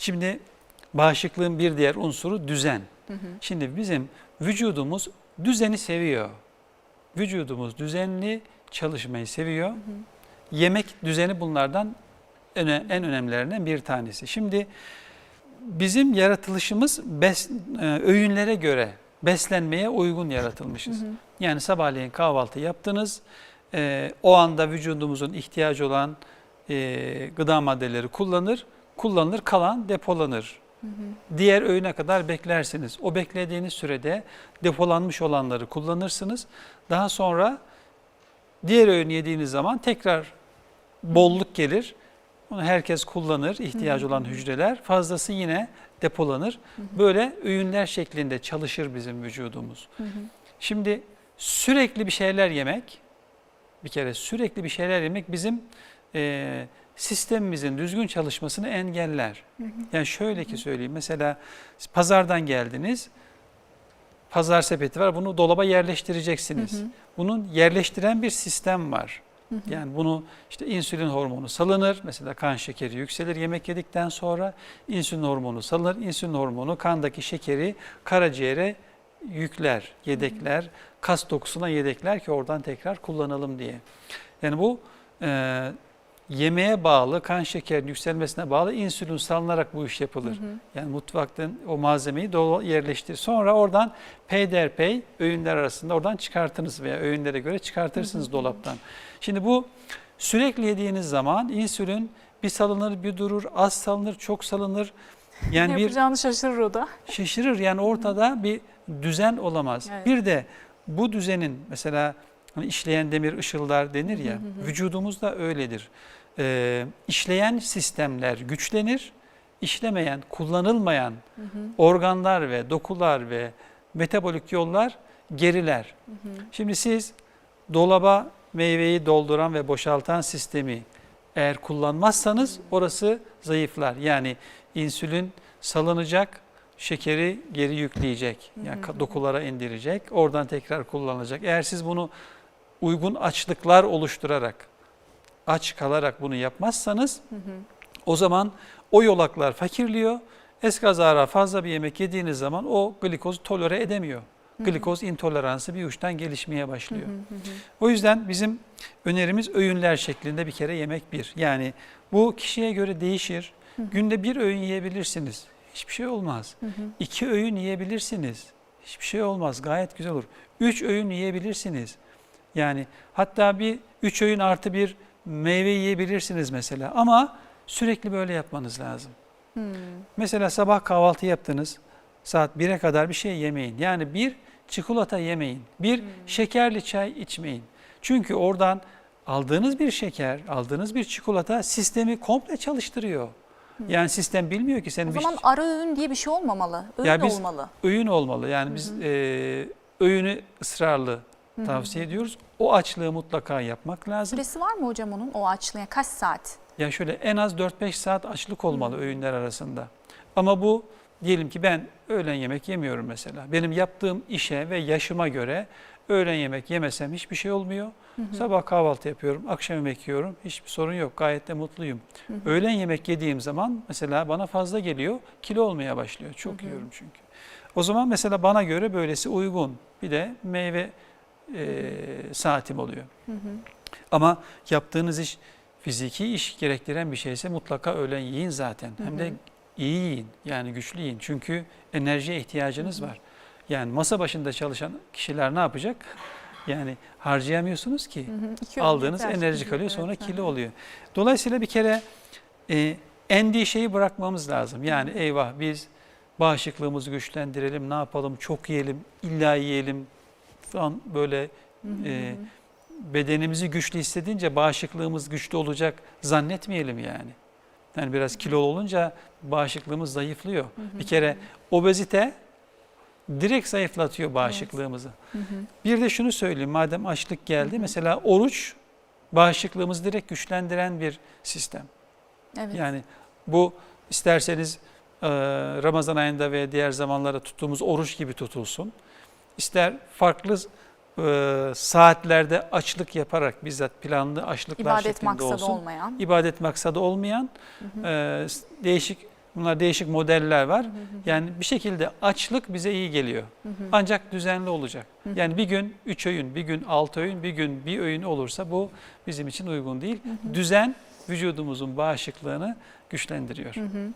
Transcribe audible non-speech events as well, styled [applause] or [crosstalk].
Şimdi bağışıklığın bir diğer unsuru düzen. Şimdi bizim vücudumuz düzeni seviyor. Vücudumuz düzenli çalışmayı seviyor. Yemek düzeni bunlardan öne- en önemlilerinden bir tanesi. Şimdi bizim yaratılışımız bes, e, öğünlere göre beslenmeye uygun yaratılmışız. Yani sabahleyin kahvaltı yaptınız. e, o anda vücudumuzun ihtiyacı olan e, gıda maddeleri kullanır. Kullanılır kalan depolanır. Diğer öğüne kadar beklersiniz. O beklediğiniz sürede depolanmış olanları kullanırsınız. Daha sonra diğer öğün yediğiniz zaman tekrar bolluk gelir. Onu herkes kullanır, ihtiyacı olan hücreler. Fazlası yine depolanır. Böyle öğünler şeklinde çalışır bizim vücudumuz. Şimdi sürekli bir şeyler yemek, bir kere sürekli bir şeyler yemek bizim e, sistemimizin düzgün çalışmasını engeller. Yani şöyle ki söyleyeyim, mesela pazardan geldiniz, pazar sepeti var, bunu dolaba yerleştireceksiniz. Bunun yerleştiren bir sistem var. Yani bunu işte insülin hormonu salınır. Mesela kan şekeri yükselir yemek yedikten sonra insülin hormonu salınır. İnsülin hormonu kandaki şekeri karaciğere yükler, yedekler, kas dokusuna yedekler ki oradan tekrar kullanalım diye. Yani bu e, yemeğe bağlı, kan şekerinin yükselmesine bağlı insülin salınarak bu iş yapılır. Yani mutfaktan o malzemeyi doğru yerleştir. Sonra oradan peyderpey öğünler arasında oradan çıkartınız veya öğünlere göre çıkartırsınız dolaptan. Şimdi bu sürekli yediğiniz zaman insülin bir salınır bir durur, az salınır, çok salınır. [laughs] Yani bir yapacağını şaşırır o da. şaşırır. Yani ortada bir düzen olamaz. Evet. Bir de bu düzenin mesela hani işleyen demir ışıldar denir ya, vücudumuz da öyledir. Ee, işleyen sistemler güçlenir, işlemeyen, kullanılmayan organlar ve dokular ve metabolik yollar geriler. Şimdi siz dolaba meyveyi dolduran ve boşaltan sistemi eğer kullanmazsanız orası zayıflar. Yani insülin salınacak, şekeri geri yükleyecek. Yani dokulara indirecek. Oradan tekrar kullanılacak. Eğer siz bunu uygun açlıklar oluşturarak, aç kalarak bunu yapmazsanız o zaman o yolaklar fakirliyor. Eskazara fazla bir yemek yediğiniz zaman o glikozu tolere edemiyor. Glikoz intoleransı bir uçtan gelişmeye başlıyor. O yüzden bizim önerimiz öğünler şeklinde bir kere yemek bir. Yani bu kişiye göre değişir. Günde bir öğün yiyebilirsiniz. Hiçbir şey olmaz. İki öğün yiyebilirsiniz. Hiçbir şey olmaz. Gayet güzel olur. Üç öğün yiyebilirsiniz. Yani hatta bir üç öğün artı bir meyve yiyebilirsiniz mesela. Ama sürekli böyle yapmanız lazım. Mesela sabah kahvaltı yaptınız. Saat 1'e kadar bir şey yemeyin. Yani bir çikolata yemeyin. Bir şekerli çay içmeyin. Çünkü oradan aldığınız bir şeker, aldığınız bir çikolata sistemi komple çalıştırıyor. Yani sistem bilmiyor ki senin O bir zaman ara öğün diye bir şey olmamalı. Öğün Ya biz- olmalı. öğün olmalı. Yani biz e, öğünü ısrarlı tavsiye ediyoruz. O açlığı mutlaka yapmak lazım. Süresi var mı hocam onun o açlığa? Kaç saat? Ya şöyle en az 4-5 saat açlık olmalı öğünler arasında. Ama bu diyelim ki ben öğlen yemek yemiyorum mesela. Benim yaptığım işe ve yaşıma göre öğlen yemek yemesem hiçbir şey olmuyor. Sabah kahvaltı yapıyorum, akşam yemek yiyorum. Hiçbir sorun yok. Gayet de mutluyum. Öğlen yemek yediğim zaman mesela bana fazla geliyor. Kilo olmaya başlıyor. Çok yiyorum çünkü. O zaman mesela bana göre böylesi uygun. Bir de meyve e, saatim oluyor. Ama yaptığınız iş fiziki iş gerektiren bir şeyse mutlaka öğlen yiyin zaten. Hem de iyi yiyin yani güçlü yiyin. Çünkü enerjiye ihtiyacınız var. Yani masa başında çalışan kişiler ne yapacak? Yani harcayamıyorsunuz ki. İki öğün Aldığınız yeter. enerji kalıyor Evet, sonra hı kilo hı. oluyor. Dolayısıyla bir kere e, endişeyi bırakmamız lazım. Yani eyvah biz bağışıklığımızı güçlendirelim, ne yapalım, çok yiyelim, illa yiyelim falan böyle e, bedenimizi güçlü hissedince bağışıklığımız güçlü olacak zannetmeyelim yani. Yani biraz kilo olunca bağışıklığımız zayıflıyor. Bir kere obezite direkt zayıflatıyor bağışıklığımızı. Bir de şunu söyleyeyim madem açlık geldi mesela oruç bağışıklığımızı direkt güçlendiren bir sistem. Evet. Yani bu isterseniz Ramazan ayında ve diğer zamanlarda tuttuğumuz oruç gibi tutulsun. İster farklı e, saatlerde açlık yaparak bizzat planlı açlıklar İbadet şeklinde maksadı olsun. olmayan. İbadet maksadı olmayan e, değişik Bunlar değişik modeller var. Yani bir şekilde açlık bize iyi geliyor. Ancak düzenli olacak. Yani bir gün 3 öğün, bir gün 6 öğün, bir gün bir öğün olursa bu bizim için uygun değil. Düzen vücudumuzun bağışıklığını güçlendiriyor. Hı hı.